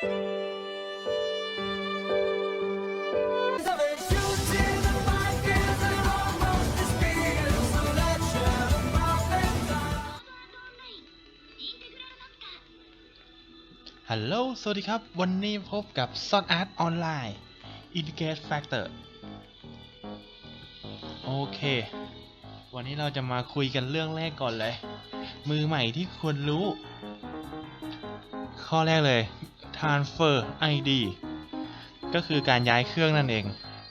ฮัลโหล สวัสดีครับ วันนี้พบกับ s o n Art Online Indicate Factor โอเค วันนี้เราจะมาคุยกันเรื่องแรกก่อนเลย มือใหม่ที่ควรรู้ ข้อแรกเลย Transfer ID ก็คือการย้ายเครื่องนั่นเอง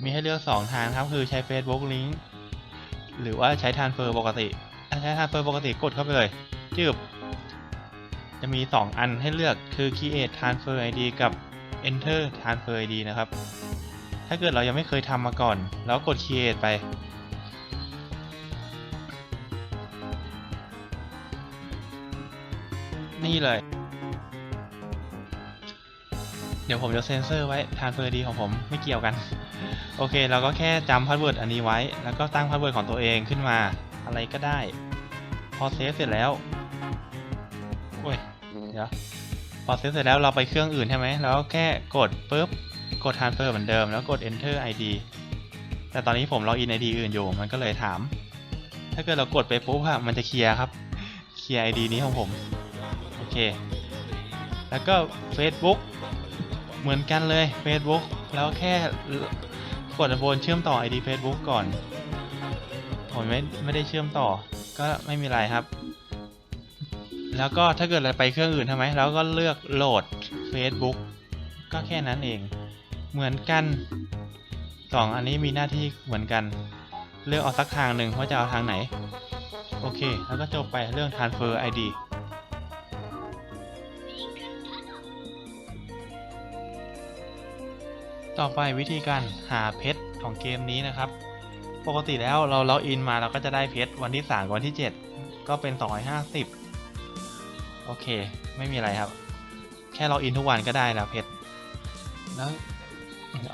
มีให้เลือก 2 ทางครับ คือใช้ Facebook Link หรือว่าใช้ Transfer ปกติ ถ้าใช้ Transfer ปกติกดเข้าไปเลย จืบ จะมี 2 อันให้เลือก คือ create transfer id กับ enter transfer id นะครับ ถ้าเกิดเรายังไม่เคยทำมาก่อน แล้วกด create ไปนี่เลย เดี๋ยวผมจะเซ็นเซอร์ไว้ transfer id ของผมไม่เกี่ยวกัน โอเค เราก็แค่จำพาสเวิร์ดอันนี้ไว้ แล้วก็ตั้งพาสเวิร์ดของตัวเองขึ้นมา อะไรก็ได้ พอเซฟเสร็จแล้วโอ้ยเดี๋ยวพอเซฟเสร็จแล้วเราไปเครื่องอื่นใช่ไหมแล้วแค่กดปุ๊บกด transfer เหมือนเดิมแล้วกด enter id แต่ตอนนี้ผมล็อกอิน id อื่นอยู่มันก็เลยถาม ถ้าเกิดเรากดไปปุ๊บอะมันจะเคลียร์ครับเคลียร์ id นี้ของผม โอเค แล้วก็ Facebook เหมือนกันเลย Facebook แล้วแค่กดบนเชื่อมต่อ id Facebook ก่อน ผมไม่ไม่ได้เชื่อมต่อ ก็ไม่มีไรครับ แล้วก็ถ้าเกิดเราไปเครื่องอื่นทำไมเราก็เลือกโหลด Facebook ก็แค่นั้นเอง เหมือนกันสองอันนี้มีหน้าที่เหมือนกัน เลือกเอาสักทางหนึ่งว่าจะเอาทางไหน โอเค แล้วก็จบไปเรื่อง transfer ID ต่อไปวิธีการหาเพชรของเกมนี้นะครับ ปกติแล้วเราล็อกอินมาเราก็จะได้เพชรวันที่3กับวันที่ 7 ก็เป็น 250 โอเค ไม่มีอะไรครับ แค่ล็อกอินทุกวันก็ได้แล้วเพชรแล้ว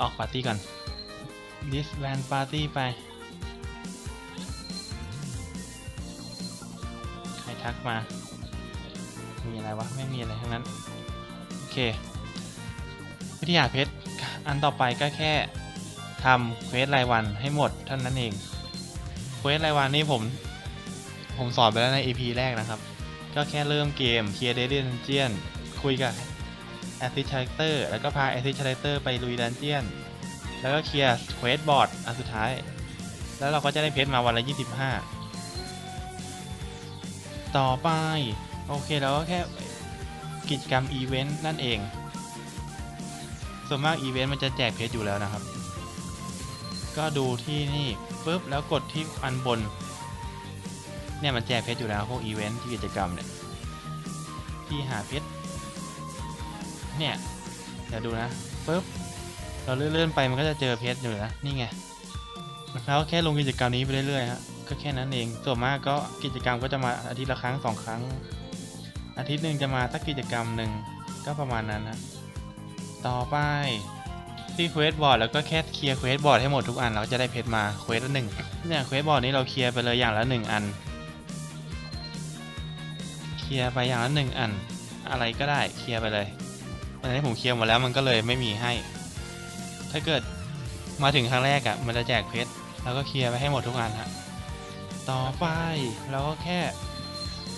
ออกปาร์ตี้ก่อน this van party ไป ใครทักมา มีอะไรวะ ไม่มีอะไรทั้งนั้น โอเค วิธีหาเพชร อันต่อไปก็แค่ทำเควสรายวันให้หมดเท่านั้นเองเควสรายวันนี่ผม ผมสอนไปแล้วใน EP แรกนะครับ ก็แค่เริ่มเกมเคลียร์เดลี่ดันเจียนคุยกับแอสซิชาร์เตอร์แล้วก็พาแอสซิชาร์เตอร์ไปลุยดันเจียน แล้วก็เคลียร์เควสบอร์ดอันสุดท้าย แล้วเราก็จะได้เพชรมาวันละ 25 ต่อไป โอเคแล้วก็แค่กิจกรรมอีเวนต์นั่นเอง ส่วนมากอีเวนต์มันจะแจกเพชรอยู่แล้วนะครับ ก็ดูที่นี่ปุ๊บแล้วกดที่อันบน เนี่ยมันแจกเพชรอยู่แล้วพวกอีเวนต์ที่กิจกรรมเนี่ยที่หาเพชรเนี่ยเดี๋ยวดูนะปุ๊บเราเลื่อนๆไปมันก็จะเจอเพชรอยู่นะนี่ไงแล้วแค่ลงกิจกรรมนี้ไปเรื่อยๆฮะก็แค่นั้นเองส่วนมากก็กิจกรรมก็จะมาอาทิตย์ละครั้งสองครั้ง อาทิตย์หนึ่งจะมาสักกิจกรรมหนึ่งก็ประมาณนั้นนะ ต่อไปที่เควสบอร์ดแล้วก็แค่เคลียร์เควสบอร์ดให้หมดทุกอันเราก็จะได้เพชรมาเควสละหนึ่งเนี่ยเควสบอร์ดนี้เราเคลียร์ไปเลยอย่างละหนึ่งอัน เคลียร์ไปอย่างละหนึ่งอัน อะไรก็ได้เคลียร์ไปเลยวันนี้ผมเคลียร์หมดแล้วมันก็เลยไม่มีให้ ถ้าเกิดมาถึงครั้งแรกอะ่ะมันจะแจกเพชรแล้วก็เคลียร์ไปให้หมดทุกอันฮะต่อไปเราก็แค่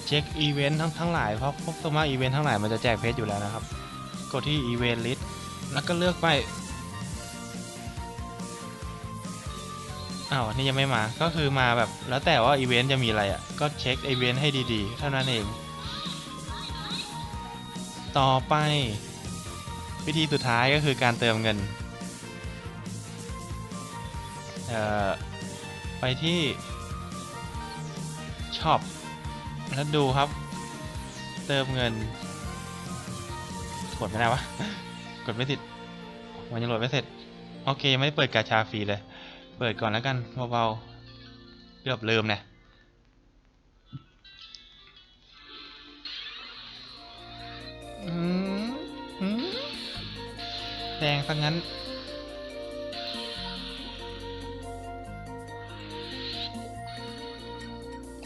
เช็คอีเวนต์ทั้งทั้งหลายเพราะพวกสมาอีเวนต์ทั้งหลายมันจะแจกเพชรอยู่แล้วนะครับ กดที่ Event List แล้วก็เลือกไปอ้าวนี่ยังไม่มา ก็คือมาแบบแล้วแต่ว่าอีเวนต์จะมีอะไรอะ ก็เช็คอีเวนต์ให้ดีๆ เท่านั้นเอง ต่อไป วิธีสุดท้ายก็คือการเติมเงิน เอ่อ ไปที่ช็อปแล้วดูครับ เติมเงินกดไม่ได้วะ กดไม่ติดมันยังโหลดไม่เสร็จ โอเคยังไม่ได้เปิดกาชาฟรีเลย เปิดก่อนแล้วกันเบาๆเกือบลืมเนี่ยอืมอืมแดงซะงั้น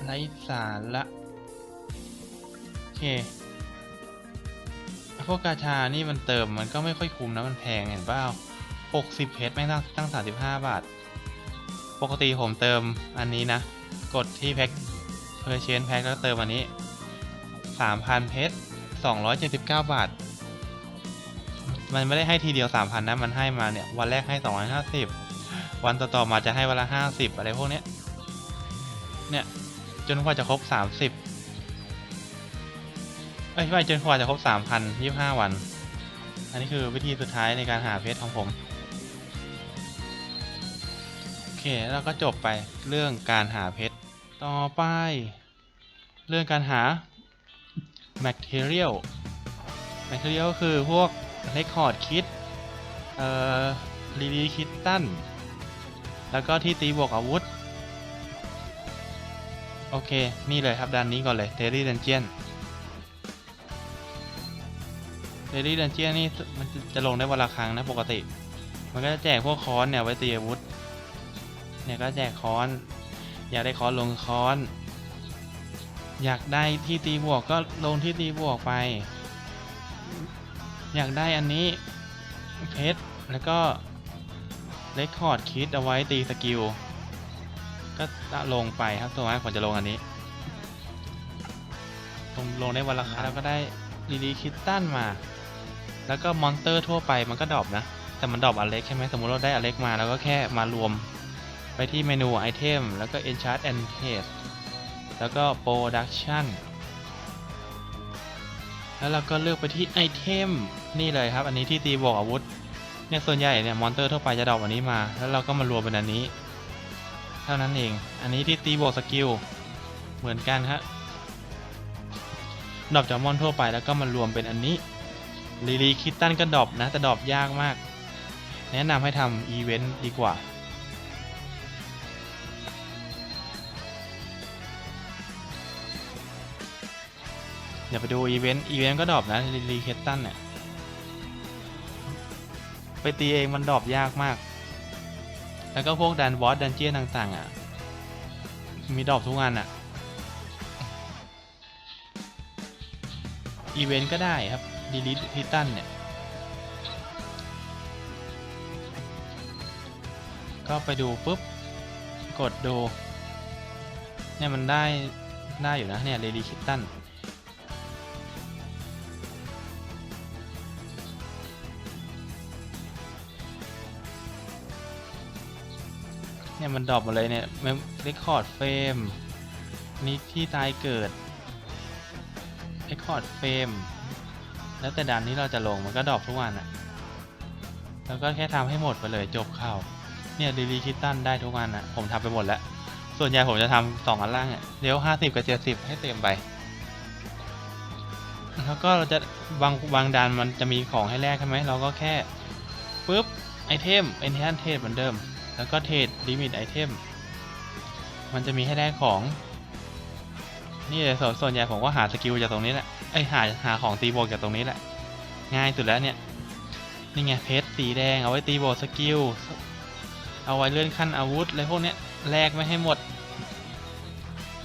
ไรสาระโอเค พวกกาชานี่มันเติมมันก็ไม่ค่อยคุ้มนะมันแพงเห็นเปล่า60เพชรไม่งตั้งตั้ง 35 บาท ปกติผมเติมอันนี้นะ กดที่แพ็คเพอร์เชนแพ็คแล้วเติมอันนี้ 3,000 เพชร279 บาท มันไม่ได้ให้ทีเดียว 3,000 นะ มันให้มาเนี่ย วันแรกให้ 250 วันต่อๆมาจะให้วันละ 50 อะไรพวกเนี้ย เนี่ย จนกว่าจะครบ 30 เอ้ยไม่จนกว่าจะครบ3,025วัน อันนี้คือวิธีสุดท้ายในการหาเพชรของผม โอเคแล้วก็จบไปเรื่องการหาเพชร ต่อไป เรื่องการหา material material ก็คือพวก record kit เอ่อ release kitten แล้วก็ที่ตีบวกอาวุธ โอเค นี่เลยครับด้านนี้ก่อนเลย daily dungeon daily dungeon นี่มันจะลงได้วันละครั้งนะปกติ มันก็จะแจกพวกค้อนเนี่ยไว้ตีอาวุธ เนี่ยก็แจกค้อน อยากได้ค้อนลงค้อน อยากได้ที่ตีบวกก็ลงที่ตีบวกไป อยากได้อันนี้เพชรแล้วก็เลคคอร์ดคิดเอาไว้ตีสกิล ก็ลงไปครับส่วนมากผมจะลงอันนี้ ลงลงได้วันละครั้งแล้วก็ได้ดีดีคิตตันมา แล้วก็มอนเตอร์ทั่วไปมันก็ดรอปนะ แต่มันดรอปอเล็กใช่ไหมสมมติเราได้อเล็กมาแล้วก็แค่มารวม ไปที่เมนูไอเทมแล้วก็ Enchant and Trade แล้วก็ Production แล้วเราก็เลือกไปที่ไอเทมนี่เลยครับ อันนี้ที่ตีบวกอาวุธเนี่ยส่วนใหญ่เนี่ยมอนเตอร์ทั่วไปจะดรอปอันนี้มา แล้วเราก็มารวมเป็นอันนี้ เท่านั้นเอง อันนี้ที่ตีบวกสกิลเหมือนกันครับดรอปจากมอนทั่วไปแล้วก็มารวมเป็นอันนี้ ลีลีคิตตันก็ดรอปนะ แต่ดรอปยากมาก แนะนำให้ทำอีเวนต์ดีกว่า เดี๋ยวไปดูอีเวนต์อีเวนต์ก็ดรอปนะรีรีเคตตันเนี่ย ไปตีเองมันดรอปยากมาก แล้วก็พวกดันบอสดันเจียนต่างๆอะ มีดรอปทุกอันอะอีเวนต์ก็ได้ครับ ดีลิทพิตันเนี่ย ก็ไปดูปุ๊บ กดดูเนี่ยมันได้ได้อยู่นะเนี่ยเรดีคิตตันเนี่ยมันดรอปมาเลยเนี่ยเรคคอร์ดเฟรมนี่ที่ตายเกิดเรคคอร์ดเฟรม แล้วแต่ดันที่เราจะลงมันก็ดรอปทุกวันอะแล้วก็แค่ทำให้หมดไปเลยจบเข่าเนี่ยดีลีคิตตันได้ทุกวันอะผมทำไปหมดแล้ว ส่วนใหญ่ผมจะทำสองอันล่างอะเดี๋ยวห้าสิบกับเจ็ดสิบให้เต็มไป แล้วก็เราจะบางบางดันมันจะมีของให้แลกใช่ไหมเราก็แค่ปุ๊บไอเทมเอ็นแทนเทรดเหมือนเดิม แล้วก็เทรดลิมิตไอเทมมันจะมีให้แลกของ นี่เลยส่วนส่วนใหญ่ผมก็หาสกิลจากตรงนี้แหละไอยหาหาของตีโบวกจากตรงนี้แหละ ง่ายสุดแล้วเนี่ย นี่ไงเพชรสีแดงเอาไว้ตีโบวกสกิล เอาไว้เลื่อนขั้นอาวุธอะไรพวกเนี้ยแลกไม่ให้หมด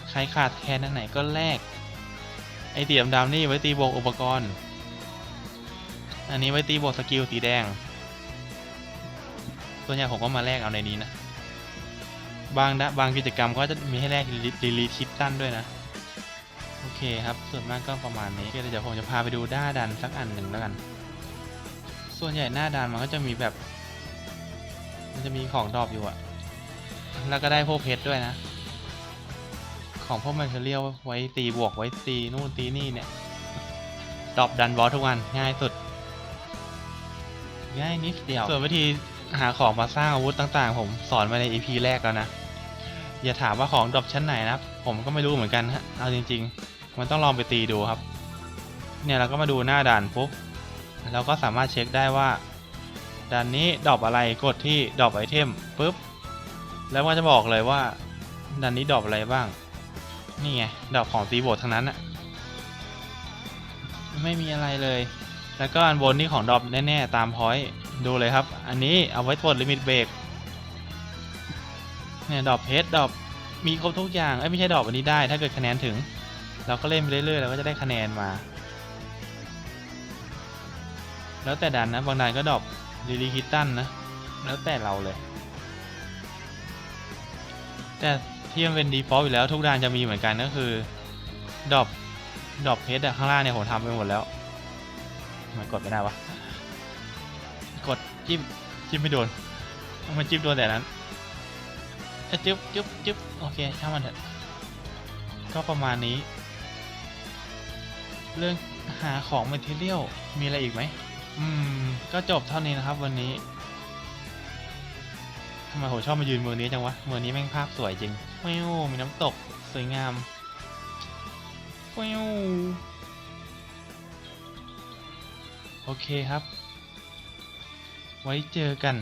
ใครขาดแคลนอันไหนก็แลก ไอเตียมดำนี่ไว้ตีโบวกอุปกรณ์ อันนี้ไว้ตีโบวกสกิลสีแดง ส่วนใหญ่ผมก็มาแลกเอาในนี้นะ บางนะบางกิจกรรมก็จะมีให้แลกรีลีทิตตันด้วยนะ โอเคครับ ส่วนมากก็ประมาณนี้เดี๋ยวผมจะพาไปดูด้าดันสักอันหนึ่งแล้วกัน ส่วนใหญ่หน้าดันมันก็จะมีแบบ มันจะมีของดรอปอยู่อะแล้วก็ได้พวกเพชรด้วยนะ ของพวกมันจะเรียกไว้ตีบวกไว้ตีนู่นตีนี่เนี่ยดรอปดันบอสทุกวันง่ายสุด ง่ายนิดเดียว ส่วนวิธีหาของมาสร้างอาวุธต่างๆ ผมสอนมาใน EP แรกแล้วนะ อย่าถามว่าของดรอปชั้นไหนนะ ผมก็ไม่รู้เหมือนกันฮะ เอาจริง ๆ มันต้องลองไปตีดูครับ เนี่ยเราก็มาดูหน้าด่านปุ๊บเราก็สามารถเช็คได้ว่าด่านนี้ดรอปอะไรกดที่ดรอปไอเทมปุ๊บแล้วมันจะบอกเลยว่าด่านนี้ดรอปอะไรบ้าง นี่ไงดรอปของตีโบททั้งนั้นอะไม่มีอะไรเลย แล้วก็อันบนนี่ของดรอปแน่ๆตามพอยต์ดูเลยครับ อันนี้เอาไว้ปลดลิมิตเบรกเนี่ยดรอปเพชรดรอปมีครบทุกอย่างเอ้ยไม่ใช่ดรอปอันนี้ได้ ถ้าเกิดคะแนนถึง เราก็เล่นไปเรื่อยๆเราก็จะได้คะแนนมา แล้วแต่ดันนะบางดันก็ดรอปลิลิคิตตันนะ แล้วแต่เราเลย แต่ที่มันเป็นดีฟอลต์อยู่แล้วทุกด่านจะมีเหมือนกันก็คือดรอปดรอปเพชรข้างล่างเนี่ยผมทำไปหมดแล้วมันกดไม่ได้วะกดจิ้มจิ้มไม่โดนมันจิ้มโดนแต่นั้นเอ้ยจึ๊บจึ๊บจึ๊บโอเคช่างมันเถอะก็ประมาณนี้ เรื่องหาของ material มีอะไรอีกไหม อืม ก็จบเท่านี้นะครับวันนี้ทำไมผมชอบมายืนเมืองนี้จังวะ เมืองนี้แม่งภาพสวยจริงวิวมีน้ำตกสวยงามวิวโอเคครับ ไว้เจอกัน